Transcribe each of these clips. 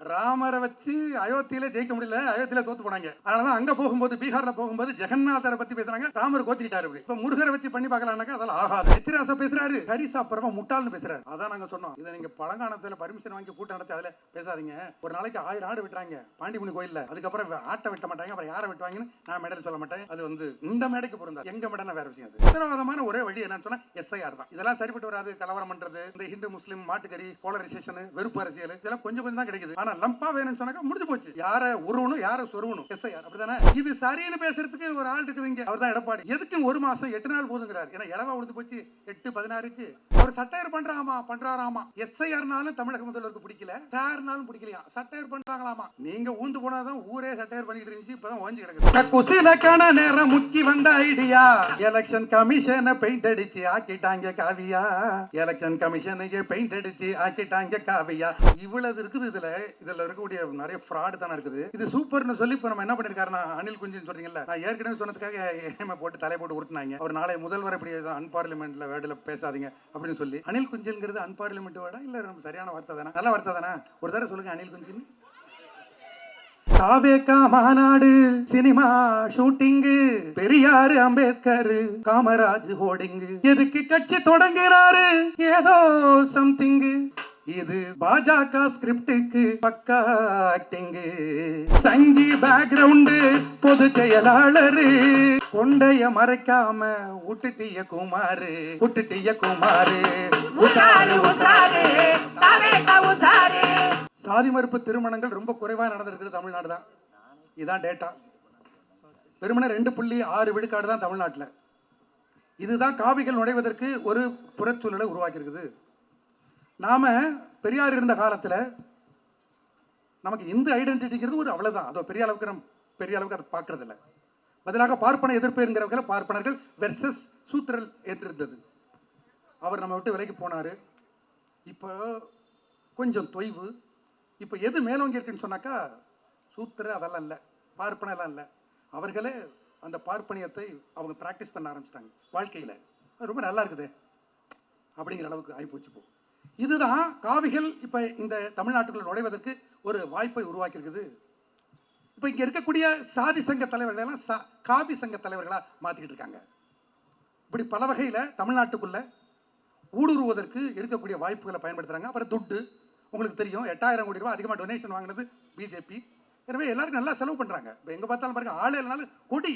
ராமரை வச்சு அயோத்தியில ஜெயிக்க முடியல அயோத்தியில தோத்து போனாங்க. அதனாலதான் அங்க போகும்போது பீகார்ல போகும்போது ஜெகநாதரை பத்தி பேசுறாங்க. ராமர் கோச்சிக்கிட்டாரு இப்ப முருகரை வச்சு பண்ணி பார்க்கலாம்னாக்கா அதெல்லாம் ஆகாது. எத்திராசா பேசுறாரு. கறி சாப்பிடறவன் முட்டாள்னு பேசுறாரு. அதான் நாங்க சொன்னோம். இதை நீங்க பழங்காலத்துல பர்மிஷன் வாங்கி கூட்டம் நடத்தி அதுல பேசாதீங்க. ஒரு நாளைக்கு ஆயிரம் ஆடு விட்டுறாங்க. பாண்டிமுனி கோயில்ல. அதுக்கப்புறம் ஆட்டை விட்ட மாட்டாங்க. அப்புறம் யாரை விட்டுவாங்கன்னு நான் மெடல் சொல்ல மாட்டேன். அது வந்து இந்த மேடைக்கு பொருந்தா எங்க மேடம் வேற விஷயம் அது. உத்தரவாதமான ஒரே வழி என்னன்னு சொன்னா எஸ்ஐஆர் தான். இதெல்லாம் சரிப்பட்டு வராது. கலவரம் பண்றது. இந்த ஹிந்து முஸ்லீம் மாட்டுக்கறி போலரைசேஷன் வெறுப்பு அரசியல். இதெல்லாம் கொஞ்சம் கொஞ்சம் தான் கிடைக்குது. ஆனா லம்பா வேணும்னு சொன்னாக்க முடிஞ்சு போச்சு. யார உருவணும் யார சொருவணும்? எஸ்ஐஆர் அப்படிதானே? இது சரின்னு பேசுறதுக்கு ஒரு ஆள் இருக்குதுங்க. அவர் தான் எடப்பாடி. எதுக்கும் ஒரு மாசம் எட்டு நாள் போதுங்கிறார். ஏன்னா இளவா உழுது போச்சு. எட்டு பதினாறுக்கு. அவர் சட்டையர் பண்றாமா? பண்றாராமா? எஸ்ஐஆர்னாலும் தமிழக முதல்வருக்கு பிடிக்கல. சார்னாலும் பிடிக்கலையா? சட்டையர் பண்றாங்களாமா? நீங்க ஊந்து போனாதான் ஊரே சட்டையர் பண்ணிட்டு இருந்துச்சு. இப்பதான் ஓஞ்சி கிடக்கு. குசிலக்கான நேரம் முக்கி வந்த ஐடியா. எலெக்ஷன் கமிஷனை பெயிண்ட் அடிச்சு ஆக்கிட்டாங்க காவியா. எலெக்ஷன் கமிஷனுக்கு பெயிண்ட் அடிச்சு ஆக்கிட்டாங்க காவியா. இவ்வளவு இருக்குது இதுல. இதுல இருக்கக்கூடிய நிறைய ஃப்ராடு தானே இருக்குது. இது சூப்பர்னு சொல்லி இப்ப நம்ம என்ன பண்ணிருக்காருன்னா அனில் குஞ்சின்னு சொன்னீங்கல்ல நான் ஏற்கனவே சொன்னதுக்காக ஏமா போட்டு தலை போட்டு உருட்டினாங்க. அவர் நாளை முதல்வர் இப்படி அன்பார்லிமெண்ட்ல வேர்டில் பேசாதீங்க அப்படின்னு சொல்லி. அனில் குஞ்சுங்கிறது அன்பார்லிமெண்ட் வேர்டா இல்ல நம்ம சரியான வார்த்தை தானே? நல்ல வார்த்தை தானே? ஒரு தடவை சொல்லுங்க அனில் குஞ்சின்னு. காவேக்கா மாநாடு cinema shooting Periyar Ambedkar Kamaraj hoarding. எதுக்கு கட்சி தொடங்குறாரு? ஏதோ சம்திங் இது பாஜக ஸ்கிரிப்டுக்கு பக்கா ஆக்டிங்கு சங்கி பேக்ரவுண்டு பொது செயலாளரு. கொண்டைய மறைக்காம விட்டுட்டிய குமாரு விட்டுட்டிய குமாரு. சாதி மறுப்பு திருமணங்கள் ரொம்ப குறைவாக நடந்திருக்குது தமிழ்நாடு தான் இதுதான் டேட்டா வெறுமனே ரெண்டு புள்ளி ஆறு விழுக்காடு தான் தமிழ்நாட்டில். இதுதான் காவிகள் நுழைவதற்கு ஒரு புறச்சூழலை உருவாக்கியிருக்குது. நாம் பெரியார் இருந்த காலத்தில் நமக்கு இந்து ஐடென்டிட்டிங்கிறது ஒரு அவ்வளோதான் அதோ பெரிய அளவுக்கு நம்ம பெரிய அளவுக்கு அதை பார்க்கறதில்ல. பதிலாக பார்ப்பன எதிர்ப்புங்கிறவர்கள் பார்ப்பனர்கள் வெர்சஸ் சூத்திரல் ஏற்றிருந்தது. அவர் நம்ம விட்டு விலைக்கு போனார். இப்போ கொஞ்சம் தொய்வு. இப்போ எது மேலோங்கி இருக்குன்னு சொன்னாக்கா சூத்திர அதெல்லாம் இல்லை பார்ப்பனெல்லாம் இல்லை. அவர்களே அந்த பார்ப்பனியத்தை அவங்க ப்ராக்டிஸ் பண்ண ஆரம்பிச்சிட்டாங்க வாழ்க்கையில். அது ரொம்ப நல்லா இருக்குது அப்படிங்கிற அளவுக்கு ஆகிப்போச்சு போ இதுதான் காவிகள் இப்போ இந்த தமிழ்நாட்டுக்குள்ள நுழைவதற்கு ஒரு வாய்ப்பை உருவாக்கியிருக்குது. இப்போ இங்கே இருக்கக்கூடிய சாதி சங்க தலைவர்கள் எல்லாம் சா காவி சங்க தலைவர்களாக மாற்றிக்கிட்டு இருக்காங்க. இப்படி பல வகையில் தமிழ்நாட்டுக்குள்ள ஊடுருவதற்கு இருக்கக்கூடிய வாய்ப்புகளை பயன்படுத்துறாங்க. அப்புறம் துட்டு உங்களுக்கு தெரியும் எட்டாயிரம் கோடி ரூபாய் அதிகமாக டொனேஷன் வாங்கினது பிஜேபி எனவே எல்லாருக்கும் நல்லா செலவு பண்ணுறாங்க இப்போ எங்கே பார்த்தாலும் பாருங்கள் ஆள் இல்லைனாலும் கொடி.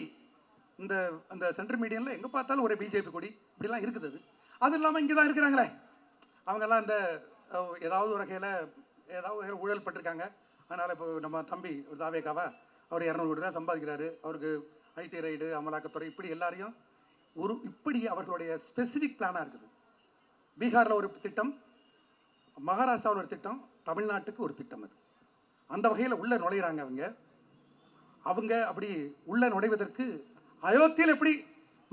இந்த அந்த சென்ட்ரல் மீடியனில் எங்கே பார்த்தாலும் ஒரு பிஜேபி கொடி. இப்படிலாம் இருக்குது அது. அது இல்லாமல் இங்கே தான் இருக்கிறாங்களே. அவங்கெல்லாம் இந்த ஏதாவது ஒரு வகையில் ஏதாவது வகையில் ஊழல் பட்டிருக்காங்க. அதனால் இப்போ நம்ம தம்பி ஒரு தாவேக்காவா அவர் இரநூறு கோடி ரூபா சம்பாதிக்கிறாரு. அவருக்கு ஐடி ரைடு அமலாக்கத்துறை இப்படி எல்லாரையும் ஒரு இப்படி அவர்களுடைய ஸ்பெசிஃபிக் பிளானாக இருக்குது. பீகாரில் ஒரு திட்டம் மகாராஷ்டிராவில் ஒரு திட்டம் தமிழ்நாட்டுக்கு ஒரு திட்டம் அது. அந்த வகையில் உள்ளே நுழையிறாங்க அவங்க. அவங்க அப்படி உள்ளே நுழைவதற்கு அயோத்தியில் எப்படி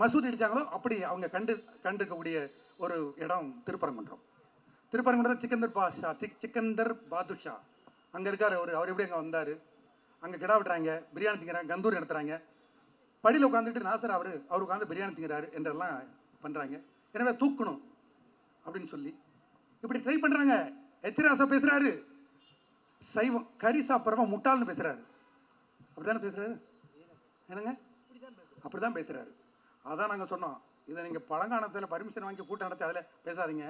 மசூதி அடித்தாங்களோ அப்படி அவங்க கண்டு கண்டிருக்கக்கூடிய ஒரு இடம் திருப்பரங்குன்றம். திருப்பரங்குன்றம் சிக்கந்தர் பாஷா சிக் சிக்கந்தர் பாதுஷா. அங்கே இருக்கார் அவர். அவர் எப்படி அங்கே வந்தார்? அங்கே கிடா விட்டுறாங்க பிரியாணி திங்கிறாங்க கந்தூர் நடத்துகிறாங்க படியில் உட்காந்துட்டு நாசர் அவர் அவர் உட்காந்து பிரியாணி திங்கிறாரு என்றெல்லாம் பண்ணுறாங்க எனவே தூக்கணும் அப்படின்னு சொல்லி. இப்படி ட்ரை பண்ணுறாங்க எச்சிராசா பேசுகிறாரு சைவம் கறி சாப்பிட்றவன் முட்டாள்னு பேசுகிறாரு அப்படிதானே பேசுகிறாரு என்னங்க? அப்படி தான் பேசுகிறாரு அதான் நாங்கள் சொன்னோம். இதை நீங்கள் பழங்காலத்தில் பர்மிஷன் வாங்கி கூட்டம் நடத்தி அதில் பேசாதீங்க.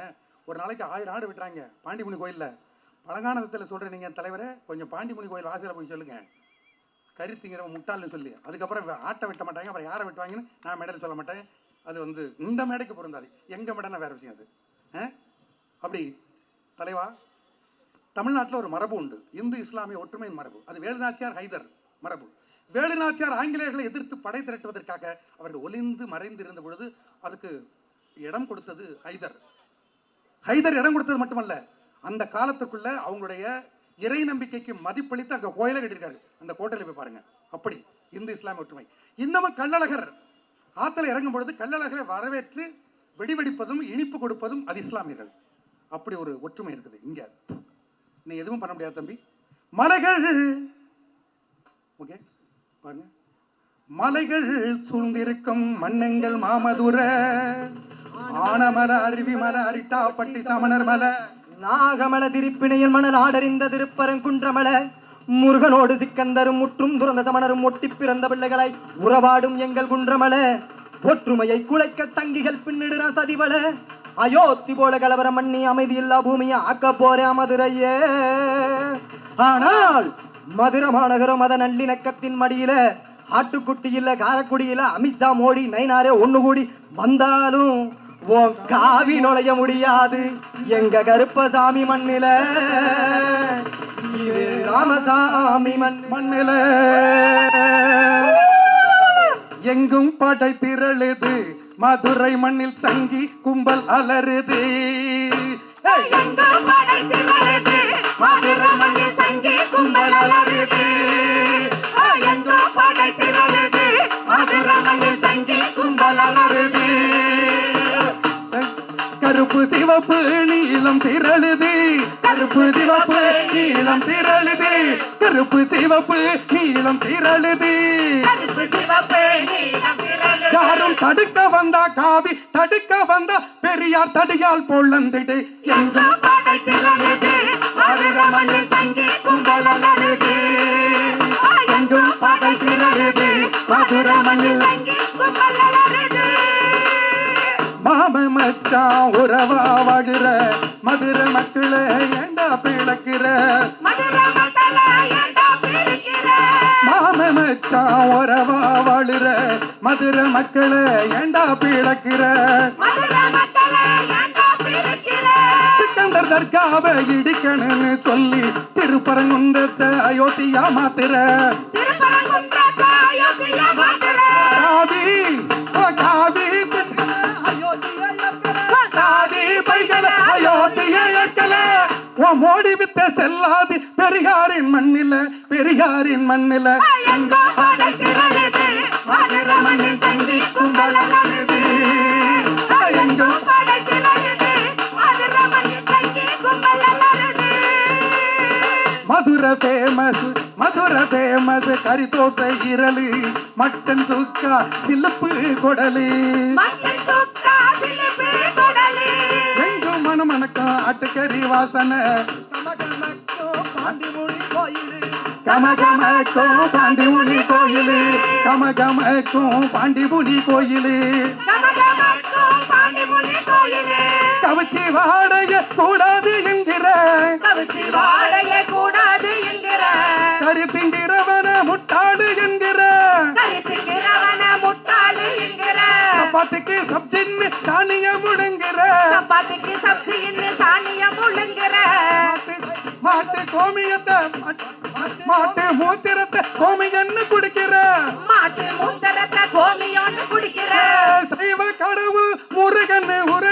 ஒரு நாளைக்கு ஆயிரம் ஆடு விட்டுறாங்க பாண்டிமுனி கோயிலில். பழங்காலத்தில் சொல்கிற நீங்கள் தலைவரே கொஞ்சம் பாண்டிமுனி கோயில் வாசலில் போய் சொல்லுங்கள் கறி முட்டாள்னு சொல்லி. அதுக்கப்புறம் ஆட்டை வெட்ட மாட்டாங்க அப்புறம் யாரை வெட்டுவாங்கன்னு நான் மேடையில் சொல்ல மாட்டேன். அது வந்து இந்த மேடைக்கு பொருந்தாது. எங்கள் மேடைனா வேறு விஷயம் அது. ஆ? அப்படி தலைவா தமிழ்நாட்டில் ஒரு மரபு உண்டு. இந்து இஸ்லாமிய ஒற்றுமையின் மரபு. அது வேலுநாச்சியார் ஹைதர் மரபு. வேலுநாச்சியார் ஆங்கிலேயர்களை எதிர்த்து படை திரட்டுவதற்காக அவர்கள் ஒளிந்து மறைந்து இருந்த பொழுது அதுக்கு இடம் கொடுத்தது ஹைதர். ஹைதர் இடம் கொடுத்தது மட்டுமல்ல அந்த காலத்துக்குள்ள அவங்களுடைய இறை நம்பிக்கைக்கு மதிப்பளித்து அங்கே கோயிலை கட்டியிருக்காரு. அந்த கோட்டையில் போய் பாருங்க. அப்படி இந்து இஸ்லாமிய ஒற்றுமை. இன்னமும் கள்ளழகர் ஆற்றுல இறங்கும் பொழுது கள்ளழகரை வரவேற்று வெடிவெடிப்பதும் இனிப்பு கொடுப்பதும் அது இஸ்லாமியர்கள். அப்படி ஒரு ஒற்றுமை இருக்குது இங்க. நீ எதுவும் பண்ண முடியாது தம்பி. மலைகள் ஓகே பாருங்க. மலைகள் சூழ்ந்திருக்கும் மன்னங்கள் மாமதுர. ஆனமல அருவி மல அரிட்டாப்பட்டி சமணர் மலை. நாகமல திருப்பிணையில் மணல் ஆடறிந்த திருப்பரங்குன்றமல. முருகனோடு சிக்கந்தரும் முற்றும் துறந்த சமணரும் ஒட்டி பிறந்த பிள்ளைகளை உறவாடும் எங்கள் குன்றமல. ஒற்றுமையை குலைக்க தங்கிகள் பின்னிடுற சதிவள. அயோத்தி போல கலவரம் பண்ணி அமைதியில்லா பூமியை ஆக்க போறே மதுரையே. ஆனால் மதுரை மாநகரம் மத நல்லிணக்கத்தின் மடியில ஆட்டுக்குட்டியில் காரக்குடியில் அமித்ஷா மோடி நைனாரே ஒன்று கூடி வந்தாலும் உன் காவி நுழைய முடியாது. எங்க கருப்பசாமி மண்ணில. இது ராமசாமி மண். மண்ணில. எங்கும் படை திரளுது. மதுரை மண்ணில் சங்கி கும்பல் அலறுது. ஏய்! எங்கோ படைத்து வருது மதுரை மண்ணில் சங்கி கும்பல் அலறுது. கருப்பு சிவப்பு நீலம் திரளுது. கருப்பு சிவப்பு நீலம் திரளுது. கருப்பு சிவப்பு நீலம் திரளுது. திரளுது. யாரும் தடுக்க வந்தா காவி தடுக்க வந்தா பெரியார் தடியால் பொழந்திடு. எங்கோ படைத்து வருது மதுரை மண்ணில் சங்கி கும்பல் அலறுது ஓ, எங்கோ படை திரளுது. மதுரை மண்ணில் சங்கி கும்பல் அலறுது மாம மச்சான் உறவா வாடுற மதுரை மக்களே ஏண்டா பிளக்கிற? மாம மச்சான் உறவா வாழுற மதுரை மக்களே ஏண்டா பிளக்கிற? சிக்கந்தர் தர்காவை இடிக்கணும்னு சொல்லி திருப்பரங்குன்றத்தை அயோத்தியா மாத்திர திருப்பரங்குன்றத்தை அயோத்தியா ஓ காவி காவி ஓ மோடி வித்த செல்லாது பெரியாரின் மண்ணில பெரியாரின் மண்ணில. மதுரை ஃபேமஸ் மதுரை ஃபேமஸ் கறி தோசை இரலு மட்டன் சுக்கா சிலுப்பு கொடலு. மணமணக்கம் ஆட்டுக்கறி வாசனை. கமகமக்கும் பாண்டிமுனி கோயிலு. கமகமக்கும் பாண்டிமுனி கோயிலு. கவச்சி வாடகை கூடாது என்கிற. கவிச்சி வாடைய கூடாது என்கிற. கறி திங்கிறவன முட்டாடு என்கிற. என்கிற சப்பாத்திக்கு சப்ஜின்னு சாணிய முடுங்கிற. சப்பாத்திக்கு சப்ஜின்னு சாணிய முழுங்கிற மாட்டு கோமியத்தை மாட்டு மூத்திரத்தை கோமியன்னு குடிக்கிற. மாட்டு மூத்தரத்தை கோமியோன்னு குடிக்கிற. சைவ கடவுள் முருகன்னு உருட்டுற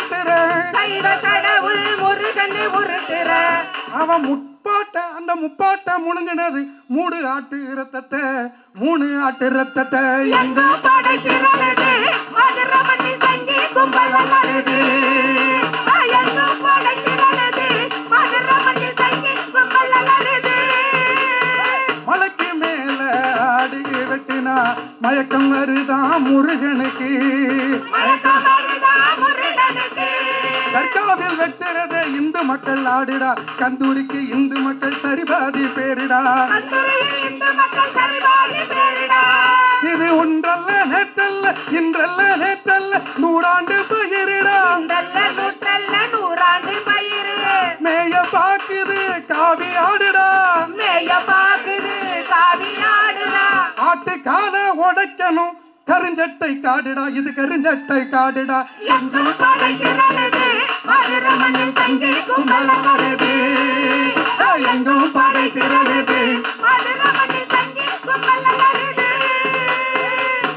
சைவ கடவுள் முருகன்னு உருட்டுற. அவன் முப்பாட்ட அந்த முப்பாட்ட முழுங்கினது. மூடு ஆட்டு ரத்தத்தை மூணு ஆட்டு ரத்தத்தை எங்கோ படைத்திரளுது மதுரை மண்ணி சங்கி கும்பல் எங்கோ அலறுது மலைக்கு மேல ஆடு வெட்டினா மயக்கம் வருதான் முருகனுக்கு? மயக்கம் வருதா முருகனுக்கு? தர்காவில் வெட்டுறத இந்து மக்கள் ஆடுடா. கந்தூரிக்கு இந்து மக்கள் சரிபாதி பேருடா. இது ஒன்றல்ல நேற்றல்ல இன்றல்ல நேற்றல்ல. நூறாண்டு பயிரிடா. நூறாண்டு பயிறு. மேய பாக்குது காவி ஆடுடா. மேய பாக்குது காவி ஆட்டு. கால உடைக்கணும். கருஞ்சட்டை காடுடா இது கருஞ்சட்டை காடுடா. எங்கோ படைத்திரளுது மதுரை மண்ணில் சங்கி கும்பல் வருது எங்கும் படை திரளுது சங்கி வருது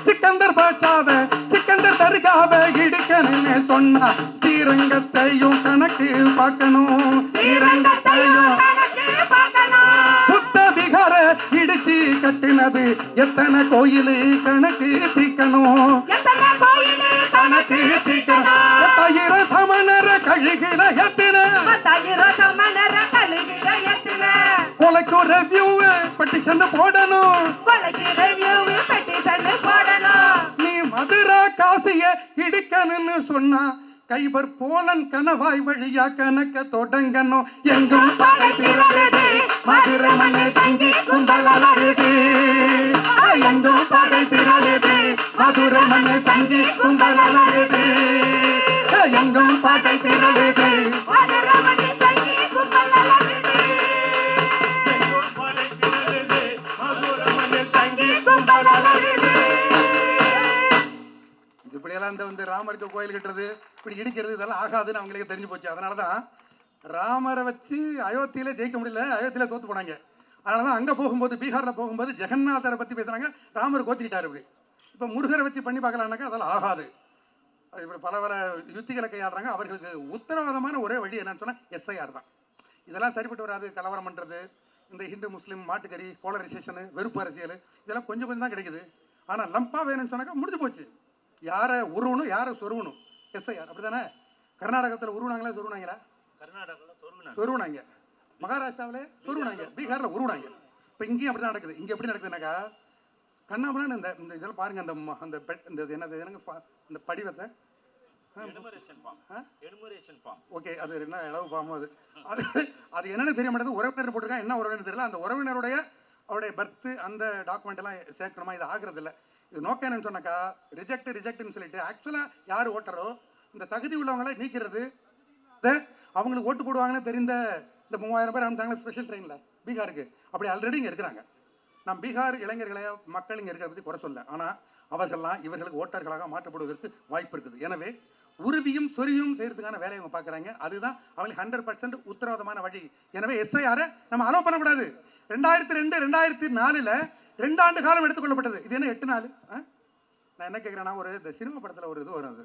சிக்கந்தர் பாச்சாவ சிக்கந்தர் தர்காவ இடிக்கணும்னு சொன்னா ஸ்ரீரங்கத்தையும் கணக்கு பார்க்கணும். ஸ்ரீரங்கத்தையும் கட்டினது. எத்தனை கோயிலு கணக்கு தீக்கணும். கணக்கு தீர்க்கணும் எத்தாயிரம் சமணர கழுகில எத்தனை கொலைக்கு ரெவியூ பெட்டிஷன் போடணும். நீ மதுரா காசிய இடிக்கணும்னு சொன்னா கைபர் போலன் கனவாய் வழியா கணக்க தொடங்கணும் எங்கும் படை மதுரை மண்ணில் சங்கி கும்பல் அலறுது எங்கும் படை திரளுது மதுரை மண்ணில் சங்கி கும்பல் அலறுது எங்கும் பாட்டை திரளுது ராமருக்கு கோயில் கட்டுறது இப்படி இடிக்கிறது இதெல்லாம் ஆகாதுன்னு அவங்களுக்கு தெரிஞ்சு போச்சு. அதனால தான் ராமரை வச்சு அயோத்தியில ஜெயிக்க முடியல அயோத்தியில தோத்து போனாங்க. அதனால தான் அங்கே போகும்போது பீகாரில் போகும்போது ஜெகநாதரை பற்றி பேசுகிறாங்க ராமர் கோச்சிக்கிட்டார் இப்படி இப்போ முருகரை வச்சு பண்ணி பார்க்கலான்னாக்கா அதெல்லாம் ஆகாது. இப்படி பல பல யுத்திகளை கையாளுறாங்க. அவர்களுக்கு உத்தரவாதமான ஒரே வழி என்னன்னு சொன்னால் எஸ்ஐஆர் தான். இதெல்லாம் சரிப்பட்டு வராது. கலவரம் பண்ணுறது இந்த ஹிந்து முஸ்லீம் மாட்டுக்கறி போலரைசேஷனு வெறுப்பு அரசியல் இதெல்லாம் கொஞ்சம் கொஞ்சம் தான் கிடைக்குது. ஆனால் லம்பா வேணும்னு சொன்னாக்கா முடிஞ்சு போச்சு. யாரை உருவணும் யாரை சொருவணும்? எஸ்ஐஆர் அப்படி தானே கர்நாடகத்தில் உருவனாங்களா சொருவனாங்களா? சொருவனாங்க. மகாராஷ்டிராவில் சொருவனாங்க. பீகாரில் உருவனாங்க. இப்போ இங்கேயும் அப்படி தான் நடக்குது. இங்கே எப்படி நடக்குதுனாக்கா கண்ணாமலான்னு இந்த இந்த இதெல்லாம் பாருங்க அந்த அந்த பெட் இந்த என்னது என்னங்க இந்த படிவத்தை? ஓகே அது என்ன அளவு பாம்பு அது? அது அது என்னன்னு தெரிய மாட்டேங்குது. உறவினர் போட்டிருக்கான் என்ன உறவினர் தெரியல. அந்த உறவினருடைய அவருடைய பர்த் அந்த டாக்குமெண்ட் எல்லாம் சேர்க்கணுமா? இது ஆகுறது இல்ல இது நோக்கம் என்னன்னு சொன்னாக்கா ரிஜெக்ட் ரிஜெக்ட்னு சொல்லிட்டு ஆக்சுவலாக யார் ஓட்டரோ இந்த தகுதி உள்ளவங்களை நீக்கிறது. அவங்களுக்கு ஓட்டு போடுவாங்கன்னு தெரிந்த இந்த மூவாயிரம் பேர் அனுப்பிச்சாங்களே ஸ்பெஷல் ட்ரெயினில் பீகாருக்கு. அப்படி ஆல்ரெடி இங்கே இருக்கிறாங்க. நான் பீகார் இளைஞர்களை மக்கள் இங்கே இருக்கிறத பற்றி குறை சொல்ல. ஆனால் அவர்கள்லாம் இவர்களுக்கு ஓட்டர்களாக மாற்றப்படுவதற்கு வாய்ப்பு இருக்குது. எனவே உருவியும் சொருவியும் செய்யறதுக்கான வேலையை அவங்க பார்க்குறாங்க. அதுதான் அவங்களுக்கு ஹண்ட்ரட் பர்சன்ட் உத்தரவாதமான வழி. எனவே எஸ்ஐஆரை நம்ம அலோவ் பண்ணக்கூடாது. ரெண்டாயிரத்தி ரெண்டு ரெண்டாயிரத்தி நாலில் ரெண்டு ஆண்டு காலம் எடுத்துக்கொள்ளப்பட்டது. இது என்ன எட்டு நாள்? ஆ? நான் என்ன கேட்குறேன்னா ஒரு இந்த சினிமா படத்தில் ஒரு இது வரும் அது.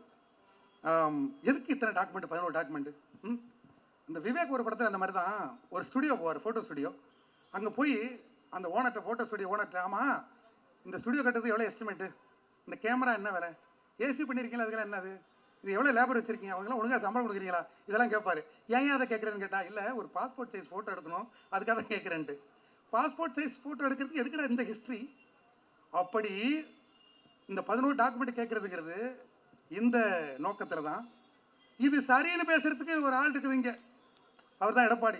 எதுக்கு இத்தனை டாக்குமெண்ட் பதினோரு டாக்குமெண்ட் ம்? இந்த விவேக் ஒரு படத்தில் அந்த மாதிரி தான் ஒரு ஸ்டுடியோ போவார் ஃபோட்டோ ஸ்டுடியோ அங்கே போய் அந்த ஓனர்கிட்ட ஃபோட்டோ ஸ்டுடியோ ஓனர்கிட்ட ஆமாம் இந்த ஸ்டுடியோ கட்டுறது எவ்வளோ எஸ்டிமேட்டு இந்த கேமரா என்ன விலை? ஏசி பண்ணியிருக்கீங்களா அதுக்கெல்லாம் என்னது இது எவ்வளோ லேபர் வச்சிருக்கீங்க? அவங்களாம் ஒழுங்காக சம்பளம் கொடுக்குறீங்களா? இதெல்லாம் கேட்பாரு ஏன் ஏன் அதை கேட்குறேன்னு கேட்டால் இல்லை ஒரு பாஸ்போர்ட் சைஸ் ஃபோட்டோ எடுக்கணும். அதுக்காக தான் கேட்குறேன்ட்டு பாஸ்போர்ட் சைஸ் ஃபோட்டோ எடுக்கிறதுக்கு எதுக்குடா இந்த ஹிஸ்ட்ரி அப்படி இந்த பதினோரு டாக்குமெண்ட் கேட்குறதுங்கிறது இந்த நோக்கத்தில் தான் இது சரின்னு பேசுறதுக்கு ஒரு ஆள் இருக்குது இங்கே. அவர் தான் எடப்பாடி.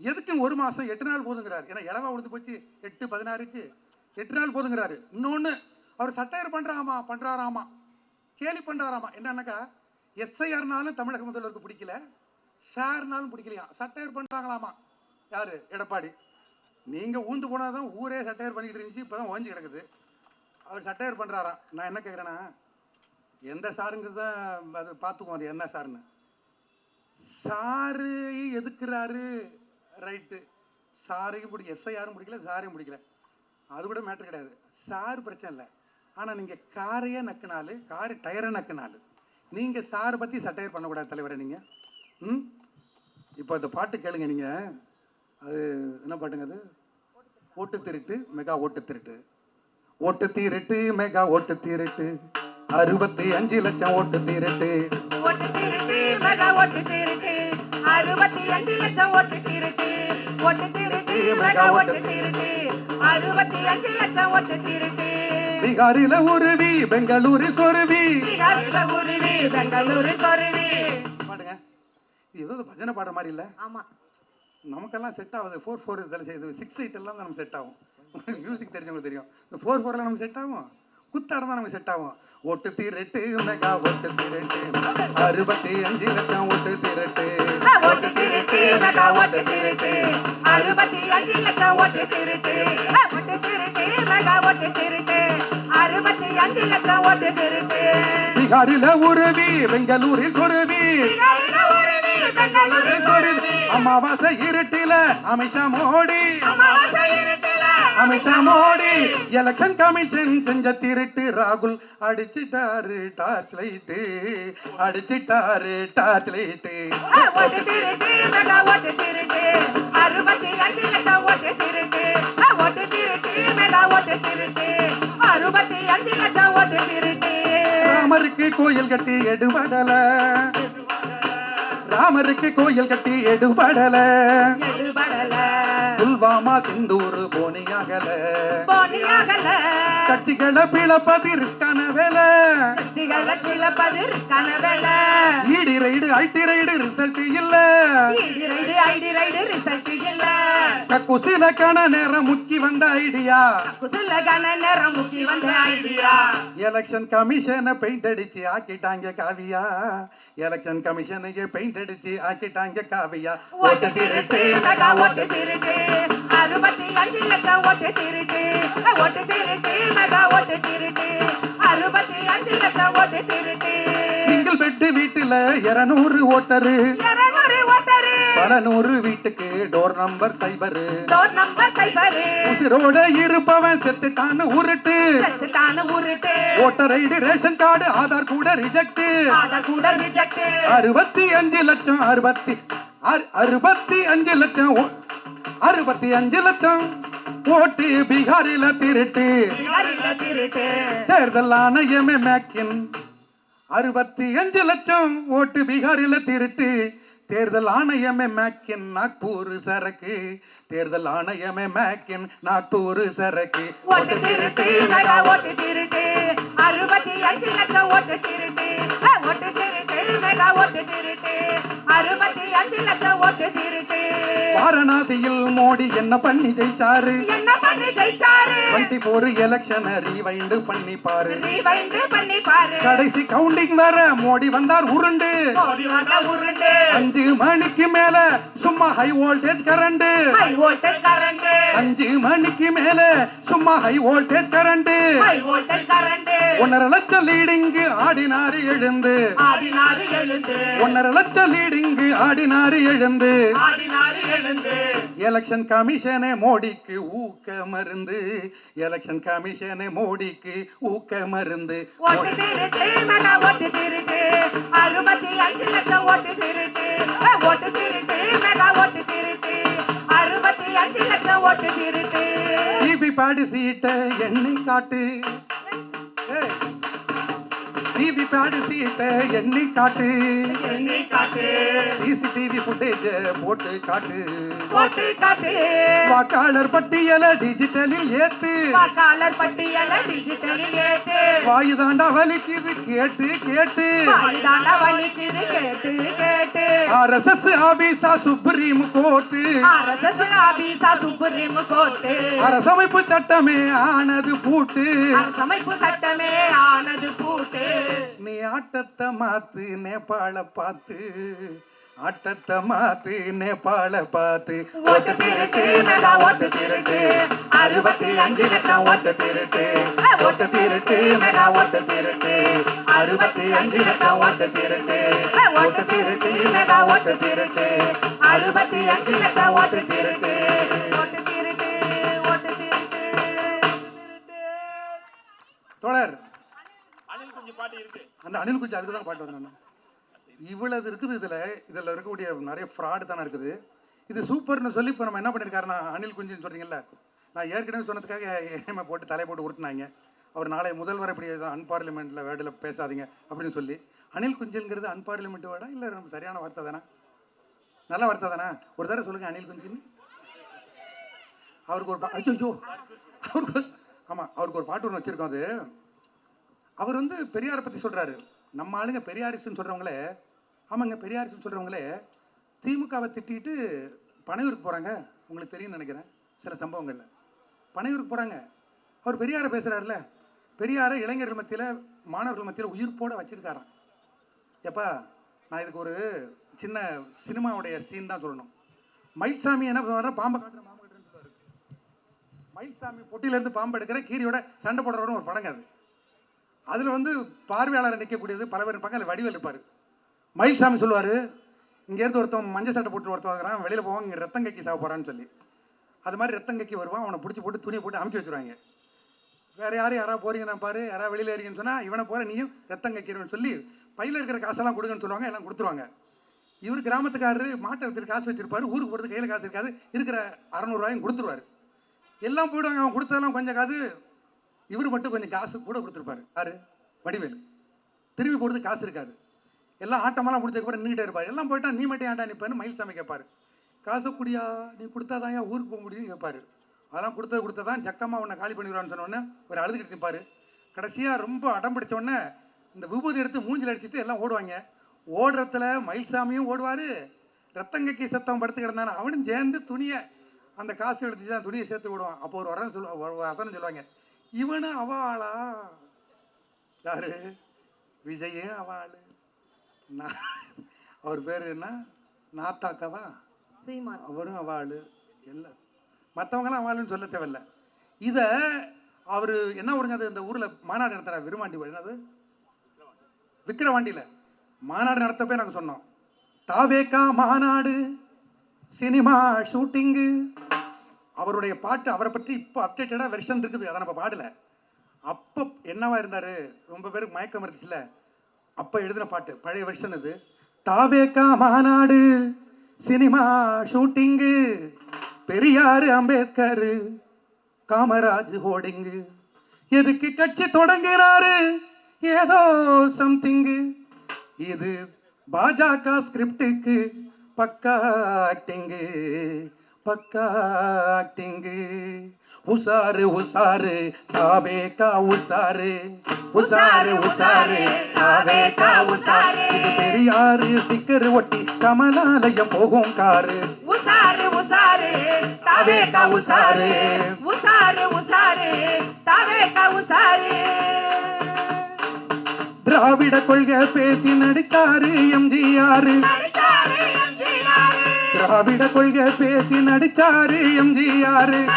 எதுக்கும் ஒரு மாதம் எட்டு நாள் போதுங்கிறார். ஏன்னா இளவா உழுந்து போச்சு. எட்டு பதினாறுக்கு எட்டு நாள் போதுங்கிறாரு. இன்னொன்று அவர் சட்டையர் பண்ணுறாமா பண்ணுறாராமா கேலி பண்ணுறாராமா என்னன்னாக்கா எஸ்ஐஆர்னாலும் தமிழக முதல்வருக்கு பிடிக்கல. ஷேர்னாலும் பிடிக்கலையா? சட்டையர் பண்ணுறாங்களாமா யார்? எடப்பாடி. நீங்கள் ஊந்து போனால் தான் ஊரே சட்டையர் பண்ணிக்கிட்டு இருந்துச்சு இப்போ தான் ஓஞ்சி கிடக்குது. அவர் சட்டையர் பண்ணுறாராம் நான் என்ன கேட்குறேன்னா எந்த சாருங்கிறது தான் அது பார்த்துக்குவோம் அது என்ன சாருன்னு. சாரு எதுக்குறாரு? ரைட்டு சாரையும் பிடிக்கல எஸ்ஐஆரும் பிடிக்கல சாரையும் பிடிக்கல. அது கூட மேட்ரு கிடையாது. சார் பிரச்சனை இல்லை. ஆனால் நீங்கள் காரையே நக்குனாலு காரு டயரை நக்குனாலு நீங்கள் சாரை பற்றி சட்டையர் பண்ணக்கூடாது தலைவரை நீங்கள் ம்? இப்போ இந்த பாட்டு கேளுங்க நீங்கள் அது என்ன பாட்டுங்க அது? ஓட்டு திருட்டு மெகா ஓட்டு திருட்டு ஓட்டு திருட்டு மெகா ஓட்டு திருட்டு அறுபத்தி அஞ்சு லட்சம் ஓட்டு திருட்டு ஓட்டு திருட்டு மெகா ஓட்டு திருட்டு அறுபத்தி அஞ்சு லட்சம் ஓட்டு திருட்டு ஓட்டு திருட்டு மெகா ஓட்டு திருட்டு அறுபத்தி அஞ்சு லட்சம் ஓட்டு திருட்டு பீகாரில உருவி பெங்களூரு சொருவி. பீகார்ல உருவி பெங்களூரு சொருவி. பாடுங்க இது ஏதோ பஜனை பாடுற மாதிரி இல்லை? ஆமா. நமக்கெல்லாம் செட் ஆகுது. ஃபோர் ஃபோர் இதில் செய்யுது சிக்ஸ் எயிட் எல்லாம் தான் நமக்கு செட் ஆகும். மியூசிக் தெரிஞ்சவங்களுக்கு தெரியும். இந்த ஃபோர் ஃபோர்லாம் நமக்கு செட் ஆகும்? குத்தாடம் தான் நமக்கு செட் ஆகும். ஒட்டு தீரட்டு மெகா ஒட்டு தீரட்டு அறுபத்தி அஞ்சு லட்சம் ஒட்டு தீரட்டு. ஓட்டு திருட்டு மெகா ஓட்டு திருட்டு அறுபத்தி அஞ்சு லட்சம் ஓட்டு திருட்டு. ஓட்டு திருட்டு மெகா ஓட்டு திருட்டு அறுபத்தி அஞ்சு லட்சம் ஓட்டு திருட்டு. பீகாரில உருவி பெங்களூரில் சொருவி. பீகார்ல உருவி பெங்களூரு சொருவி. அமாவாசை இருட்டில அமிஷா மோடி. அமிஷா மோடி. எலெக்ஷன் கமிஷன் செஞ்ச திருட்டு ராகுல் அடிச்சிட்டாரு டார்ச் லைட்டு அடிச்சிட்டாரு டார்ச் லைட்டு அறுபத்தி அஞ்சு லட்சம் ஓட்டு திருட்டு. ஓட்டு திருட்டு மெகா ஓட்டு திருட்டு. அறுபத்தி அஞ்சு லட்சம் ஓட்டு திருட்டு. ராமருக்கு கோயில் கட்டி எடுபடல. ராமருக்கு கோயில் கட்டி எடுபடல. புல்வாமா சிந்தூர் போனியாகல. கட்சிகளை பிளப்பது ரிஸ்கான வேலை. ED raid IT raid result இல்ல. IT raid IT raid result இல்ல. கக்குசிலக்கான நேரம் முக்கி வந்த ஐடியா. குசல கன நேரம் முக்கி வந்த ஐடியா. எலெக்ஷன் கமிஷனை பெயிண்ட் அடிச்சு ஆக்கிட்டாங்க காவியா. எலெக்ஷன் கமிஷனுக்கு பெயிண்ட் அடிச்சு ஆக்கிட்டாங்க காவியா. ஓட்டு திருட்டு மெகா ஓட்டு திருட்டு. அறுபத்தி அஞ்சு லட்சம் ஓட்டு திருட்டு. ஓட்டு திருட்டு மெகா ஓட்டு திருட்டு. அறுபத்தி அஞ்சு லட்சம் ஓட்டு திருட்டு. சிங்கிள் பெட் வீட்டுல இருநூறு ஓட்டரு. பல நூறு வீட்டுக்கு டோர் நம்பர் சைபரு டோர் நம்பர் சைபரு உசிரோட இருப்பவன் செத்துட்டான்னு உருட்டு. செத்துட்டான உருட்டு. Voter ID ration card Aadhaar கூட ரிஜெக்ட் அத கூட ரிஜெக்ட் அறுபத்தி அஞ்சு லட்சம் அறுபத்தி அறு- அறுபத்தி அஞ்சு லட்சம் அறுபத்தி அஞ்சு லட்சம். ஓட்டு பீகாரில திருட்டு. தேர்தல் ஆணையமே மேக்கின் அறுபத்தி அஞ்சு லட்சம் ஓட்டு பீகாரில திருட்டு. தேர்தல் ஆணையமே மேக்கின் நாக்பூர் சரக்கு. தேர்தல் ஆணையமே மேக்கின் நாக்பூர் சரக்கு. ஓட்டு திருட்டு ஓட்டு திருட்டு. அறுபத்தி அஞ்சு லட்சம் ஓட்டு திருட்டு. ஓட்டு திருட்டு மெகா ஓட்டு திருட்டு அறுபத்தி அஞ்சு லட்சம் ஓட்டு திருட்டு. வாரணாசியில் மோடி என்ன பண்ணி ஜெயிச்சாரு? என்ன பண்ணி ஜெயிச்சாரு? டுவெண்ட்டி ஃபோர் எலெக்ஷன் ரீவைண்டு பண்ணி பாரு. ரீவைண்ட் பண்ணி பாரு. கடைசி கவுண்டிங் வர மோடி வந்தார் உருண்டு. மோடி வந்த உருண்டு. அஞ்சு மணிக்கு மேல சும்மா high voltage current high voltage current அஞ்சு மணிக்கு மேல சும்மா high voltage current high voltage current ஒன்னரை லட்சம் லீடிங்கு ஆடினாரு எழுந்து. ஆடினாரு எழுந்து. ஒன்னரை லட்சம் லீடிங்கு ஆடினாரு எழுந்து. ஆடினாரு எழுந்து. எலெக்ஷன் கமிஷனே மோடிக்கு ஊக்க மருந்து. எலெக்ஷன் கமிஷனே மோடிக்கு ஊக்க மருந்து. ஓட்டு திருட்டு மெகா ஓட்டு திருட்டு அறுபத்தி அஞ்சு லட்சம் ஓட்டு திருட்டு ஓட்டு திருட்டு ஓட்டு திருட்டு அறுபத்தி அஞ்சு லட்சம் ஓட்டு திருட்டு பேடு சீட்டை எண்ணி காட்டு. Hey. டிபி பேடு சீட்டை எண்ணி காட்டு எண்ணி காட்டு சிசிடிவி ஃபுட்டேஜ் போட்டு காட்டு. போட்டு காட்டு. வாக்காளர் பட்டியலை டிஜிட்டலில் ஏத்து. வாக்காளர் பட்டியல டிஜிட்டலில் ஏத்து. வாயு தாண்டா வலிக்குது கேட்டு கேட்டு. வாய்தாண்ட வலிக்குது கேட்டு கேட்டு. ஆர்எஸ்எஸ் ஆபீஸா சுப்ரீம் கோர்ட்டு. அரசு ஆபீசா சுப்ரீம் கோர்ட்டு. அரசமைப்பு சட்டமே ஆனது பூட்டு. அரசமைப்பு சட்டமே ஆனது பூட்டு. நீ ஆட்டத்தை மாத்து நேபாள பார்த்து. ஆட்டத்தை மாத்து நேபாள பார்த்து. ஓட்டு திருட்டு மேலா ஓட்டு திருட்டு. அறுபத்தி அஞ்சு லட்சம் ஓட்டு திருட்டு. ஓட்டு திருட்டு மேலா ஓட்டு திருட்டு. அறுபத்தி அஞ்சு லட்சம் ஓட்டு திருட்டு. ஓட்டு திருட்டு மேலா ஓட்டு திருட்டு. அறுபத்தி அஞ்சு லட்சம் ஓட்டு திருட்டு. ஓட்டு திருட்டு ஓட்டு திருட்டு. தொடர் அந்த அனில் குஞ்சு அதுக்கு தான் பாட்டு வந்தேன் இவ்வளவு இருக்குது இதுல. இதுல இருக்கக்கூடிய நிறைய ஃப்ராடு தானே இருக்குது. இது சூப்பர்னு சொல்லி இப்போ நம்ம என்ன பண்ணியிருக்காருன்னா அனில் குஞ்சுன்னு சொல்றீங்கல்ல? நான் ஏற்கனவே சொன்னதுக்காக ஏமா போட்டு தலை போட்டு உருட்டினாங்க. அவர் நாளை முதல்வர் இப்படி அன்பார்லிமெண்ட்ல வேர்டில் பேசாதீங்க அப்படின்னு சொல்லி. அனில் குஞ்சுங்கிறது அன்பார்லிமெண்ட் வேர்டா இல்லை நம்ம சரியான வார்த்தை தானே? நல்ல வார்த்தை தானே? ஒரு தடவை சொல்லுங்க அனில் குஞ்சுன்னு. அவருக்கு ஒரு பா அச்சோ அவருக்கு ஆமாம் அவருக்கு ஒரு பாட்டு ஒன்று வச்சுருக்கோம் அது. அவர் வந்து பெரியாரை பற்றி சொல்கிறாரு நம்ம ஆளுங்க பெரியாரிஸ்ட்னு சொல்கிறவங்களே ஆமாங்க பெரியாரிஸ்ட்னு சொல்கிறவங்களே திமுகவை திட்டிட்டு பனையூருக்கு போகிறாங்க உங்களுக்கு தெரியும்னு நினைக்கிறேன் சில சம்பவங்களில். பனையூருக்கு போகிறாங்க அவர் பெரியாரை பேசுகிறாருல பெரியாரை இளைஞர்கள் மத்தியில் மாணவர்கள் மத்தியில் உயிர்ப்போடு வச்சிருக்காராம். எப்பா நான் இதுக்கு ஒரு சின்ன சினிமாவுடைய சீன் தான் சொல்லணும். மயில்சாமி என்ன பண்ணுவாருன்னா பாம்பை காட்டுற மாம்பு மயில்சாமி பொட்டியிலேருந்து பாம்பு எடுக்கிற கீரியோட சண்டை போடுறவரும் ஒரு படங்க அது. அதில் வந்து பார்வையாளர் நிற்கக்கூடியது பல பேர் இருப்பாங்க அதில் வடிவேல் இருப்பார். மயில்சாமி சொல்லுவார் இங்கேருந்து ஒருத்தன் மஞ்சள் சட்டை போட்டு ஒருத்தன் இருக்கிறான் வெளியில் போவான் இங்கே ரத்தம் கக்கி சாக போகிறான்னு சொல்லி. அது மாதிரி ரத்தம் கக்கி வருவான் அவனை பிடிச்சி போட்டு துணியை போட்டு அமுக்கி வச்சுருவாங்க. வேறு யாரும் யாராவது போகிறீங்கன்னா பாரு யாராவது வெளியில் இருக்கீங்கன்னு சொன்னால் இவனை போகிற நீயும் ரத்தம் கக்கிறவன்னு சொல்லி பையில் இருக்கிற காசெல்லாம் கொடுங்கன்னு சொல்லுவாங்க எல்லாம் கொடுத்துருவாங்க. இவர் கிராமத்துக்காரரு மாட்டை வித்துட்டு காசு வச்சுருப்பாரு ஊருக்கு போகிறது கையில் காசு இருக்காது இருக்கிற அறநூறுவாயும் கொடுத்துருவாரு. எல்லாம் போயிடுவாங்க அவன் கொடுத்ததெல்லாம் கொஞ்சம் காசு இவர் மட்டும் கொஞ்சம் காசு கூட கொடுத்துருப்பாரு. யாரு? வடிவேல். திரும்பி போடுறது காசு இருக்காது. எல்லாம் ஆட்டமெல்லாம் முடிச்சதுக்கப்புறம் நின்றுட்டே இருப்பார். எல்லாம் போயிட்டா நீ மட்டும் ஏன்டா நிற்பேன்னு மயில்சாமி கேட்பாரு காசு குடியா? நீ கொடுத்தாதான் ஏன் ஊருக்கு போக முடியும்னு கேட்பாரு அதெல்லாம் கொடுத்தது கொடுத்ததான் ஜக்கம்மா உன்னை காலி பண்ணிடுவான்னு சொன்னோடனே அவர் ஒரு அழுதுகிட்டு நிற்பார். கடைசியாக ரொம்ப அடம் பிடிச்ச உடனே இந்த விபூதி எடுத்து மூஞ்சில் அடிச்சுட்டு எல்லாம் ஓடுவாங்க. ஓடுறத்துல மயில்சாமியும் ஓடுவார். ரத்தங்கக்கி சத்தம் படுத்து கிடந்தானே அவனும் சேர்ந்து துணியை அந்த காசு எடுத்து தான் துணியை சேர்த்து விடுவான் அப்போ ஒரு வரம் சொல்லுவா ஒரு வசனம் சொல்லுவாங்க. இவனு அவாளா யாரு? விஜயே அவாளு நான் அவர் பேர் என்ன? நாத்தாக்கவா? அவரும் அவாளு எல்லாம் மற்றவங்களாம் அவாளுன்னு சொல்ல தேவையில்ல. இதை அவர் என்ன ஒருங்க அது இந்த ஊரில் மாநாடு நடத்துகிறார் விருமாண்டி என்னது? விக்கிரவாண்டியில். மாநாடு நடத்தப்பே நாங்கள் சொன்னோம். தாவேக்கா மாநாடு சினிமா ஷூட்டிங்கு. அவருடைய பாட்டு அவரை பற்றி இப்போ அப்டேட்டடாக வெர்ஷன் இருக்குது. அதை நம்ம பாடலை. அப்போ என்னவா இருந்தார்? ரொம்ப பேருக்கு மயக்கம் இருந்துச்சுல. அப்போ எழுதின பாட்டு பழைய வெர்ஷன் இது. தாவேக்கா மாநாடு cinema shooting Periyar Ambedkar Kamaraj hoarding. எதுக்கு கட்சி தொடங்குறாரு? ஏதோ சம்திங்கு இது பாஜக ஸ்கிரிப்டுக்கு பக்கா ஆக்டிங்கு பக்கா ஆக்டிங்கு உசாரு உசாரு தாவேக்கா உசாரு உசாரு உசாரு தாவேக்கா உசாரு இது பெரியாரு ஸ்டிக்கர் ஒட்டி கமலாலயம் போகும் காரு உசாரு உசாரு தவேக உசாரு உசாரு உசாரு தவேக உசாரு திராவிட கொள்கை பேசி நடிச்சாரு எம்ஜிஆர் திராவிட கொள்கை பேசி நடிச்சாரு எம்ஜிஆர்.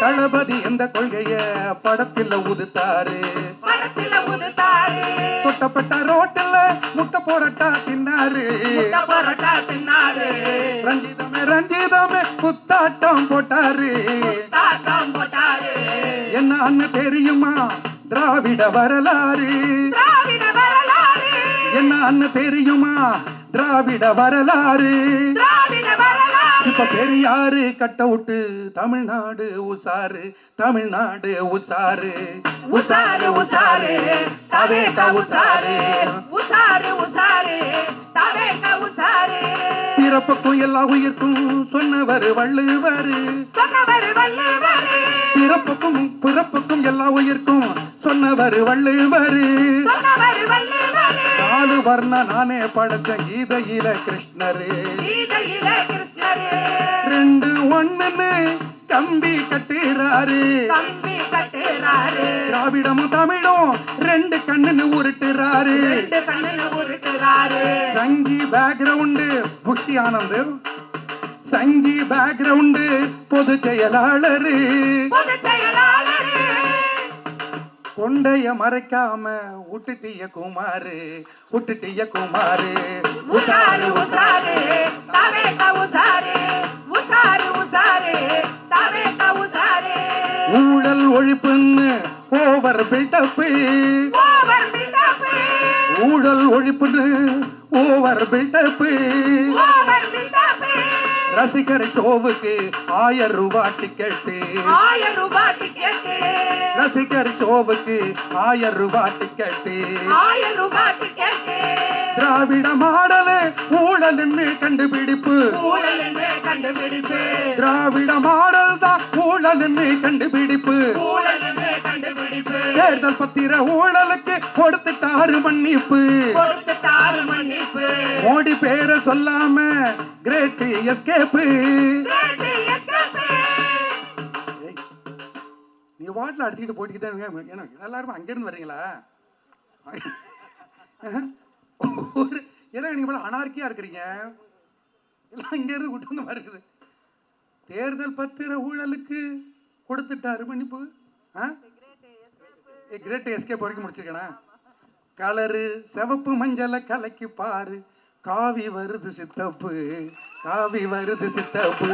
தளபதி எந்த கொள்கைய படத்தில் உதுத்தாரு? தொட்டப்பட்ட ரோட்டில் முட்டை போரட்டா தின்னாரு? ரஞ்சிதமே ரஞ்சிதமே குத்தாட்டம் போட்டாரு. போட்டாரு. என்னன்னு தெரியுமா? திராவிட வரலாறு. என்னன்னு தெரியுமா? திராவிட வரலாறு. இப்ப பெரியாரு கட்ட விட்டு தமிழ்நாடு உசாரு தமிழ்நாடு உசாரு உசாரு உசாரு தவேக உசாரு உசாரு உசாரு தவேக உசாரு பிறப்புக்கும் எல்லா உயிர்க்கும் சொன்னவர் வள்ளுவர். சொன்னவர் வள்ளுவர். பிறப்புக்கும் பிறப்புக்கும் எல்லா உயிர்க்கும் சொன்னவர் வள்ளுவர். சொன்னவர் வள்ளுவர் நாலு வர்ண நானே படைச்ச கீதையில கிருஷ்ணரு. ரெண்டு ஒண்ணுன்னு கம்பி கட்டுறாரு. தம்பி கட்டுறாரு. திராவிடமும் தமிழும் ரெண்டு கண்ணுன்னு உருட்டுறாரு. சங்கி பேக்ரவுண்டு புஷி ஆனந்த். சங்கி பேக்ரவுண்டு பொது செயலாளரு. கொண்டைய மறைக்காம விட்டுட்டிய குமாரு விட்டுட்டிய குமாரு உசாரு உசாரு தவேக உசாரு உசாரு உசாரு தவேக உசாரு ஊழல் ஒழிப்புன்னு ஓவர் பில்டப்பு. ஓவர் பில்டப் ஊழல் ஒழிப்புன்னு ஓவர் பில்டப்பு. ஓவர் பில்டப் ரசிகர் ஷோவுக்கு ஆயிரம் ரூபாய் டிக்கெட்டு ஆயிரம் ரூபாய் டிக்கெட் ரசிகர் ஷோவுக்கு ஆயிரம் ரூபாய் டிக்கெட்டு ஆயிரம் ரூபாய் டிக்கெட் திராவிட மாடலு ஊழல்னு கண்டுபிடிப்பு. ஊழல்னு கண்டுபிடிப்பு. திராவிட மாடல் தான் ஊழல்னு கண்டுபிடிப்பு. ஊழல்னு கண்டுபிடிப்பு. தேர்தல் பத்திர ஊழலுக்கு கொடுத்துட்டாரு மன்னிப்பு. கொடுத்துட்டாரு மன்னிப்பு. மோடி பேரை சொல்லாம கிரேட் எஸ்கேப்பு. நீ வாட்டில் அடிச்சுக்கிட்டு போட்டுக்கிட்டே இருங்க. ஏன்னா எல்லாரும் அங்கேருந்து வர்றீங்களா? ஒரு ஏன்னா நீங்கள் மேலே அனார்க்கியாக இருக்கிறீங்க? எல்லாம் இங்கேருந்து விட்டு வந்த இருக்குது தேர்தல் பத்திர ஊழலுக்கு கொடுத்துட்டாரு மன்னிப்பு. ஆ? கிரேட் எஸ்கேப் வரைக்கும் முடிச்சிருக்கேனா? கலரு சிவப்பு மஞ்சளை கலக்கி பாரு. காவி வருது சித்தப்பு. காவி வருது சித்தப்பு.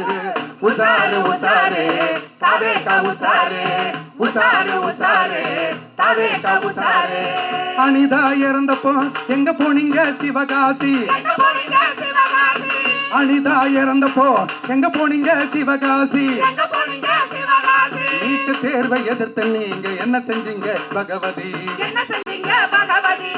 உசாரு உசாரு. தவேக்கா உசாரு. உசாரு உசாரு. தவேக்கா உசாரு. அனிதா இறந்தப்போ எங்க போனீங்க சிவகாசி? அனிதா இறந்தப்போ எங்க போனீங்க சிவகாசி? நீட்டு தேர்வை எதிர்த்து நீங்க என்ன செஞ்சீங்க பகவதி? என்ன செஞ்சீங்க பகவதி?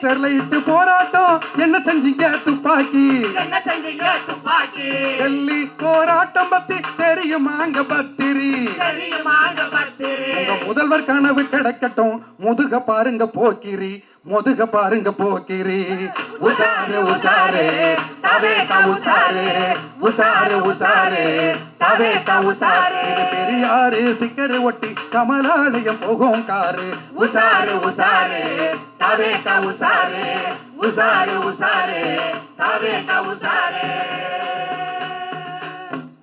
ஸ்டெர்லைட் போராட்டம். என்ன செஞ்சீங்க துப்பாக்கி? என்ன செஞ்சீங்க துப்பாக்கி? டெல்லி போராட்டம் பத்தி தெரியுமாங்க பத்திரி? தெரியுமாங்க பத்திரி? முதல்வர் கனவு கிடைக்கட்டும். முதுக பாருங்க போக்கிரி. முதுக பாருங்க போக்கிரி. உசாரு உசாரு. தவே உசாரு. உசாரு உசாரு. தவே உசாரு. இது பெரியாரு சிக்கரு ஒட்டி கமலாலயம் போகும் காரு உசாரு உசாரு. தவே உசாரு. உசாரு உசாரு. தவே உசாரு.